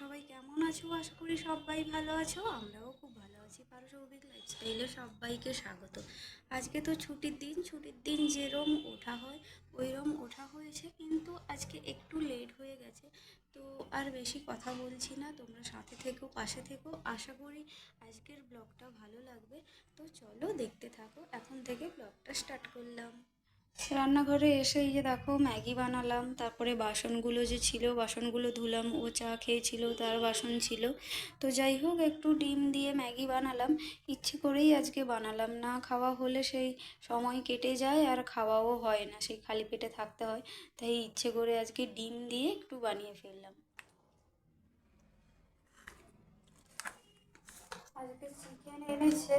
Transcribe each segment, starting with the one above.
সবাই কেমন আছো? আশা করি সবাই ভালো আছো। আমরাও খুব আছি পারো সৌভিক লাইফস্টাইলে সবাইকে স্বাগত। আজকে তো ছুটির দিন ছুটির দিন যেরম ওঠা হয়, ওইরম ওঠা হয়েছে, কিন্তু আজকে একটু লেট হয়ে গেছে। তো আর বেশি কথা বলছি না, তোমরা সাথে থেকো, পাশে থেকো। আশা করি আজকের ব্লগটা ভালো লাগবে। তো চলো দেখতে থাকো, এখন থেকে ব্লগটা স্টার্ট করলাম। রান্নাঘরে এসে এই যে দেখো ম্যাগি বানালাম, তারপরে বাসনগুলো যে ছিল, বাসনগুলো ধুলাম, ও চা খেয়েছিল, তার বাসন ছিল। তো যাই হোক, একটু ডিম দিয়ে ম্যাগি বানালাম, ইচ্ছে করেই আজকে বানালাম। না খাওয়া হলে সেই সময় কেটে যায়, আর খাওয়াও হয় না, সেই খালি পেটে থাকতে হয়। তাই ইচ্ছে করে আজকে ডিম দিয়ে একটু বানিয়ে ফেললাম। আজকে চিকেন এনেছে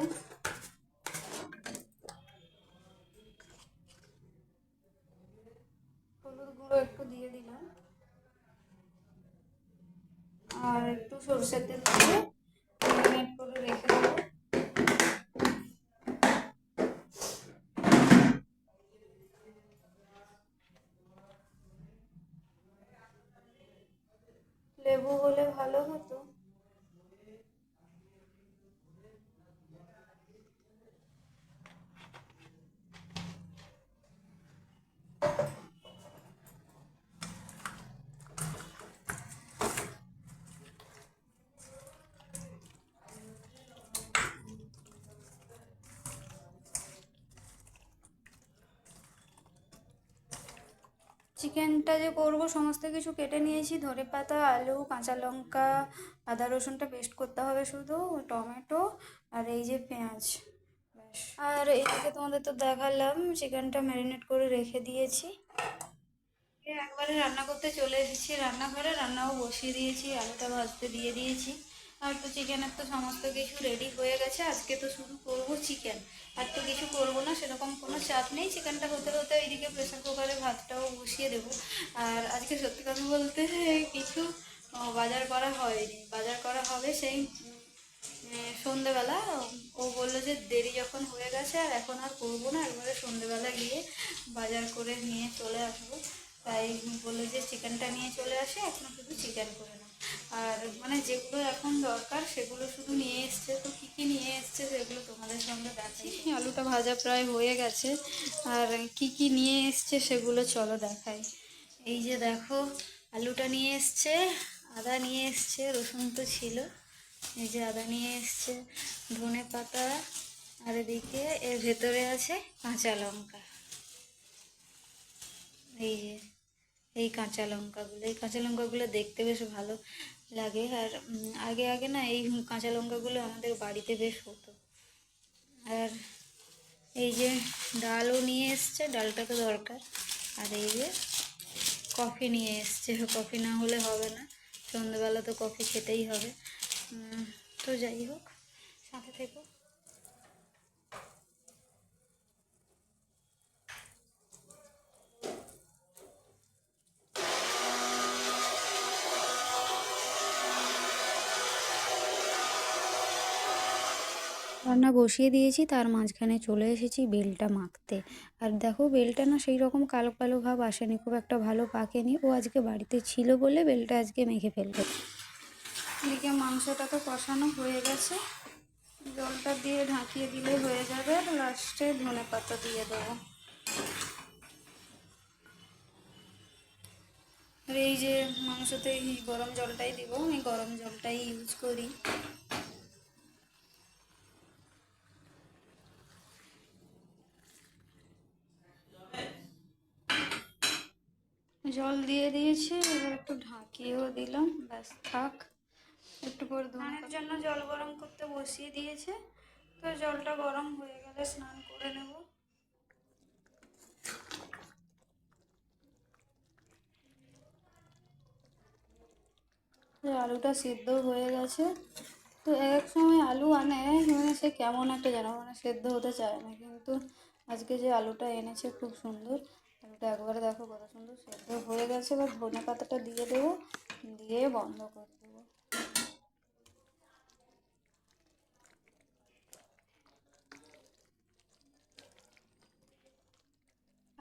হলুদ গুঁড়ো একটু দিয়ে দিলাম আর একটু সরষের তেল দিয়ে ম্যারিনেট করে রেখে দেবো লেবু হলে ভালো হতো চিকেনটা যে করব, সমস্ত কিছু কেটে নিয়েছি। ধরে পাতা, আলু, কাঁচা লঙ্কা, আদা রসুনটা পেস্ট করতে হবে শুধু, টমেটো আর এই যে পেঁয়াজ। আর এদিকে তোমাদের তো দেখালাম, চিকেনটা ম্যারিনেট করে রেখে দিয়েছি। একবারে রান্না করতে চলে এসেছি। রান্নাঘরে রান্নাও বসিয়ে দিয়েছি, আলুটা ভাজতে দিয়ে দিয়েছি। আর তো চিকেনের তো সমস্ত কিছু রেডি হয়ে গেছে, আজকে তো শুধু করব চিকেন আর তো কিছু করব না, সেরকম কোনো চাপ নেই। চিকেনটা হতে হতে ওইদিকে প্রেসার কুকারে ভাতটাও বসিয়ে দেবো। আর আজকে সত্যি কথা বলতে কিছু বাজার করা হয়নি। বাজার করা হবে সেই সন্ধেবেলা। ও বলল যে দেরি যখন হয়ে গেছে আর এখন আর করব না, একবারে সন্ধেবেলা গিয়ে বাজার করে নিয়ে চলে আসব। তাই বলল যে চিকেনটা নিয়ে চলে আসে, এখন শুধু চিকেন করে আর মানে যেগুলো এখন দরকার, সেগুলো শুধু নিয়ে এসছে তো কী কী নিয়ে এসছে সেগুলো তোমাদের সঙ্গে দেখাই। আলুটা ভাজা প্রায় হয়ে গেছে। আর কি কি নিয়ে এসছে সেগুলো চলো দেখাই। এই যে দেখো, আলুটা নিয়ে এসছে, আদা নিয়ে এসছে, রসুন তো ছিল। এই যে আদা নিয়ে এসছে, ধনে পাতা, আর এদিকে এর ভেতরে আছে কাঁচা লঙ্কা। এই যে, এই কাঁচা লঙ্কাগুলো, এই কাঁচা লঙ্কাগুলো দেখতে বেশ ভালো। লাগে। আর আগে আগে না এই কাঁচা লঙ্কাগুলো আমাদের বাড়িতে বেশ হতো। আর এই যে ডালও নিয়ে এসছে ডালটা তো দরকার। আর এই যে কফি নিয়ে এসছে। কফি না হলে হবে না। সন্ধ্যেবেলা তো কফি খেতেই হবে। তো যাই হোক, সাথে থেকো। রান্না বসিয়ে দিয়েছি, তার মাঝখানে চলে এসেছি বেলটা মাখতে। আর দেখো, বেলটা না সেই রকম কালো কালো ভাব আসেনি, খুব একটা ভালো পাকেনি। ও আজকে বাড়িতে ছিল বলে বেলটা আজকে মেখে ফেলবে। এদিকে মাংসটা তো কষানো হয়ে গেছে। জলটা দিয়ে ঢাকিয়ে দিলে হয়ে যাবে। আর লাস্টে ধনে পাতা দিয়ে দেবো। আর এই যে মাংসতে গরম জলটাই দিব। আমি গরম জলটাই ইউজ করি। জল দিয়ে দিয়েছি এবার একটু ঢাকিয়েও দিলাম ব্যাস থাক। একটু পর স্নানের জন্য জল গরম করতে বসিয়ে দিয়েছে তো জলটা গরম হয়ে গেলে স্নান করে নেব। আলুটা সিদ্ধ হয়ে গেছে তো এক সময় আলু আনে মানে সে কেমন একটা যেন মানে সেদ্ধ হতে চায় না কিন্তু আজকে যে আলুটা এনেছে খুব সুন্দর আলুটা একবারে দেখো কত সুন্দর সেদ্ধ হয়ে গেছে, এবার ধনে পাতাটা দিয়ে দেবো, দিয়ে বন্ধ করে দেবো।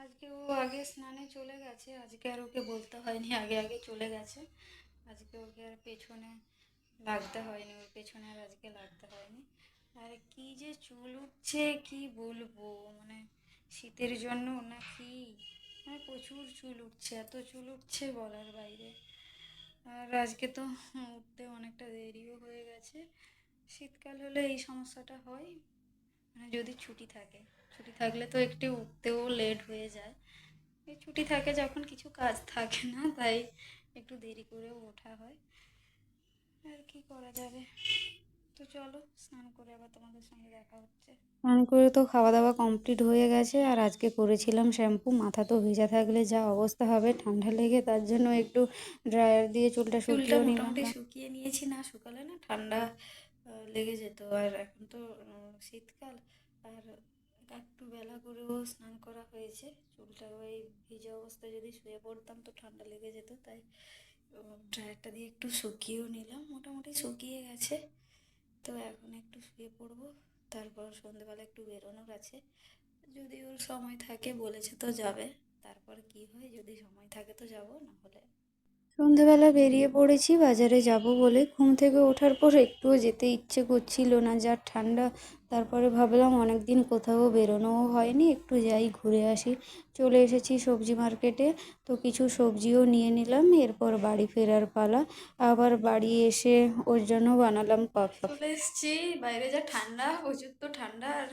আজকে ও আগে স্নানে চলে গেছে, আজকে আর ওকে বলতে হয়নি, আগে আগে চলে গেছে। আজকে ওকে আর পেছনে লাগতে হয়নি, ওর পেছনে আর আজকে লাগতে হয়নি। আর কি যে চুল উঠছে, কি বলব মানে শীতের জন্য না কি মানে প্রচুর চুল উঠছে, এত চুল উঠছে বলার বাইরে। আর আজকে তো উঠতে অনেকটা দেরিও হয়ে গেছে। শীতকাল হলে এই সমস্যাটা হয়। মানে যদি ছুটি থাকে, ছুটি থাকলে তো একটু উঠতেও লেট হয়ে যায়। এই ছুটি থাকে যখন কিছু কাজ থাকে না, তাই একটু দেরি করেও ওঠা হয়। আর কি করা যাবে? তো চলো স্নান করে আবার তোমাদের সঙ্গে দেখা হচ্ছে। স্নান করে তো খাওয়া দাওয়া কমপ্লিট হয়ে গেছে আর আজকে করেছিলাম শ্যাম্পু মাথা তো ভেজা থাকলে যা অবস্থা হবে ঠান্ডা লেগে তার জন্য একটু ড্রায়ার দিয়ে চুলটা শুকিয়ে মোটামুটি শুকিয়ে নিয়েছি না শুকালে না ঠান্ডা লেগে যেত। আর এখন তো শীতকাল আর একটু বেলা করেও স্নান করা হয়েছে। চুলটা ওই ভিজা অবস্থায় যদি শুয়ে পড়তাম তো ঠান্ডা লেগে যেত তাই ড্রায়ারটা দিয়ে একটু শুকিয়েও নিলাম। মোটামুটি শুকিয়ে গেছে। তো এখন একটু শুয়ে পড়ব। তারপর সন্ধেবেলা একটু বেরোনোর আছে। যদি ওর সময় থাকে, বলেছে তো যাবে। তারপর কি হয়? যদি সময় থাকে তো যাব, না হলে সন্ধেবেলা বেরিয়ে পড়েছি, বাজারে যাব বলে। ঘুম থেকে ওঠার পর একটুও যেতে ইচ্ছে করছিল না যা ঠান্ডা। তারপরে ভাবলাম অনেক দিন কোথাও বেরোনোও হয়নি, একটু যাই ঘুরে আসি। চলে এসেছি সবজি মার্কেটে, তো কিছু সবজিও নিয়ে নিলাম, এরপর বাড়ি ফেরার পালা। আবার বাড়ি এসে ওর জন্য বানালাম কফি চলে এসেছি, বাইরে যা ঠান্ডা, প্রচুর তো ঠান্ডা, আর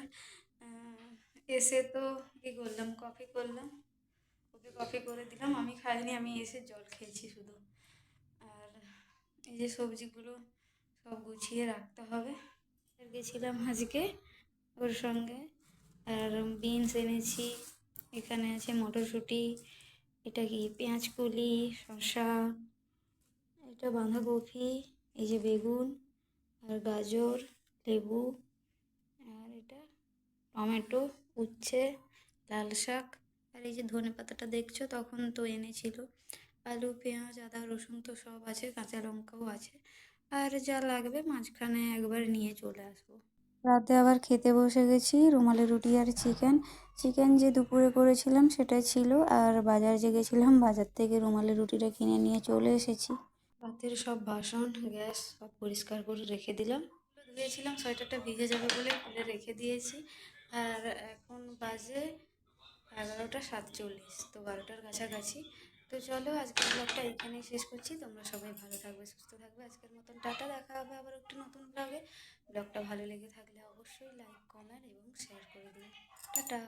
এসে তো কি করলাম কফি করলাম। ওকে কফি করে দিলাম। আমি খাইনি, আমি এসে জল খেয়েছি শুধু। আর এই যে সবজিগুলো সব গুছিয়ে রাখতে হবে। আর গেছিলাম আজকে ওর সঙ্গে। আর বিনস এনেছি, এখানে আছে মটরশুঁটি, এটা কি পেঁয়াজ কলি, শসা, এটা বাঁধাকপি, এই যে বেগুন, আর গাজর, লেবু, আর এটা টমেটো, উচ্ছে, লাল শাক। আর এই যে ধনে পাতাটা দেখছ, তখন তো এনেছিল। আলু, পেঁয়াজ, আদা, রসুন তো সব আছে, কাঁচা লঙ্কাও আছে। আর যা লাগবে মাঝখানে একবার নিয়ে চলে আসব। রাতে আবার খেতে বসে গেছি রুমালি রুটি আর চিকেন। চিকেন যে দুপুরে করেছিলাম সেটা ছিল, আর বাজার যে গেছিলাম, বাজার থেকে রুমালি রুটিটা কিনে নিয়ে চলে এসেছি। রাতের সব বাসন, গ্যাস সব পরিষ্কার করে রেখে দিলাম। ধুয়েছিলাম সোয়েটারটা ভিজে যাবে বলে খুলে রেখে দিয়েছি। আর এখন বাজে এগারোটা সাতচল্লিশ, তো বারোটার কাছাকাছি। তো চলো আজকের ব্লগটা এখানেই শেষ করছি। তোমরা সবাই ভালো থাকবে, সুস্থ থাকবে। আজকের মতন টাটা, দেখা হবে আবার একটা নতুন ব্লগে ব্লগটা ভালো লেগে থাকলে অবশ্যই লাইক কমেন্ট এবং শেয়ার করে দিন টাটা!